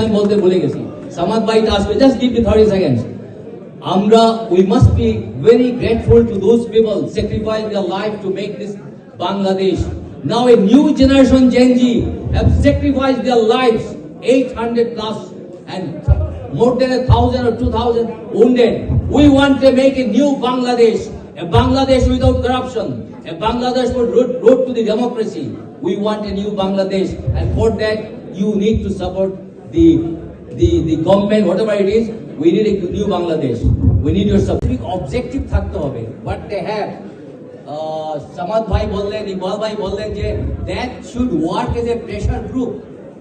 আমি বলতে ভুলে গেছি সামাদ ভাই আসবে just give me thirty seconds আমরা we must be very grateful to those people sacrifice their life to make this Bangladesh now a new generation gen Z have sacrificed their lives 800 plus and more than a thousand or two thousand wounded. We want to make a new Bangladesh, a Bangladesh without corruption, a Bangladesh for road to the democracy. We want a new Bangladesh, and for that you need to support the the the government, whatever it is. We need a new Bangladesh. We need your specific objective থাকতে হবে. What they have. Uh, ভাই বললেন ইকবাল ভাই বললেন যে that should work as a pressure group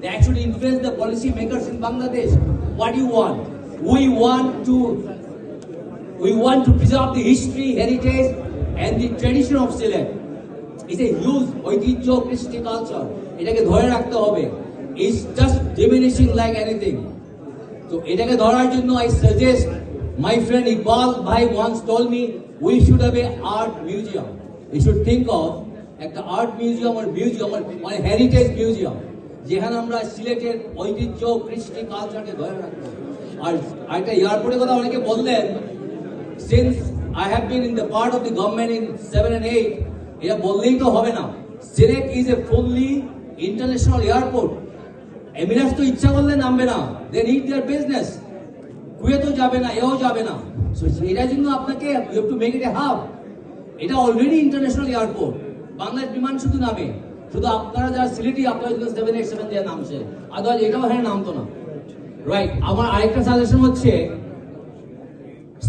that should influence the policy makers in Bangladesh. What do you want? We want to we want to preserve the history, heritage, and the tradition of Sylhet. It's a huge ঐতিহ্য কৃষ্টি culture এটাকে ধরে রাখতে হবে it's just diminishing like anything তো এটাকে ধরার জন্য I suggest my friend Iqbal ভাই once told me we should have a art museum you should think of একটা আর্ট মিউজিয়াম আর মিউজিয়াম মানে হেরিটেজ মিউজিয়াম যেখানে আমরা সিলেটের ঐতিহ্য, কৃষ্টি কালচারকে ধরে রাখব। আর একটা এয়ারপোর্টের কথা অনেকে বললেন since I have been in the part of the government in seven and eight এটা বললেই তো হবে না। Sylhet is a fully international airport Emirates তো ইচ্ছা করলে নামবে না। দে নিড দেয়ার বিজনেস কুয়েতও যাবে না, এও যাবে না। সো জন্য আপনাকে you have to make it a hub এটা already international airport Bangladesh Biman শুধু নামে। শুধু আপনারা যারা সিলেটি, আপনারা যদি সেভেন এইট সেভেন দিয়ে নামছে। আদারওয়াইজ এটাও হ্যাঁ নামতো না। রাইট আমার আরেকটা সাজেশন হচ্ছে,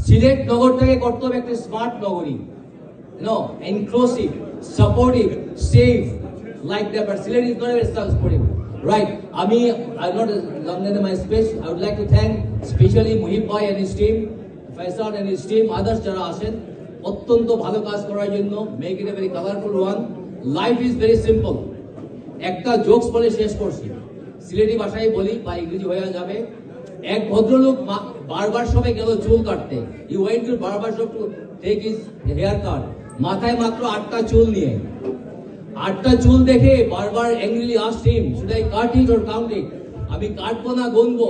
সিলেট নগরটাকে করতে হবে একটা স্মার্ট নগরী। No inclusive supportive safe like but Sylhet is not a supportive right আমি I not lengthen my speech I would like to thank specially Muhib ভাই and his team Faisal and his team others যারা আসেন অত্যন্ত ভালো কাজ করার জন্য make it a very colourful one life is very simple একটা জোকস বলে শেষ করছি। সিলেটি ভাষায় বলি বা ইংরেজি হয়ে যাবে। এক ভদ্রলোক বারবার শপে গেল চুল কাটতে। He went to barber shop to take his hair cut মাথায় মাত্র আটটা চুল নিয়ে। আটটা চুল দেখে barber asked him should I cut it or count আমি কাটবো না, গুনবো?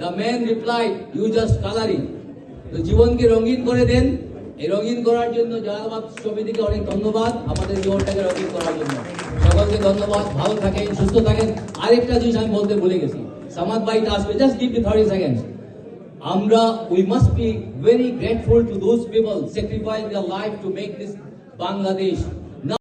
The man reply you just colour তো জীবনকে রঙিন করে দেন। এই রঙিন করার জন্য জালাবাদ সমিতিকে অনেক ধন্যবাদ। আমাদের জীবনটাকে রঙিন করার জন্য। সকলকে ধন্যবাদ। ভালো থাকেন, সুস্থ থাকেন। আরেকটা জিনিস আমি বলতে ভুলে গেছি। সামাদ ভাই আসবে just give me thirty seconds আমরা we must be very grateful to those people sacrifice their life to make this Bangladesh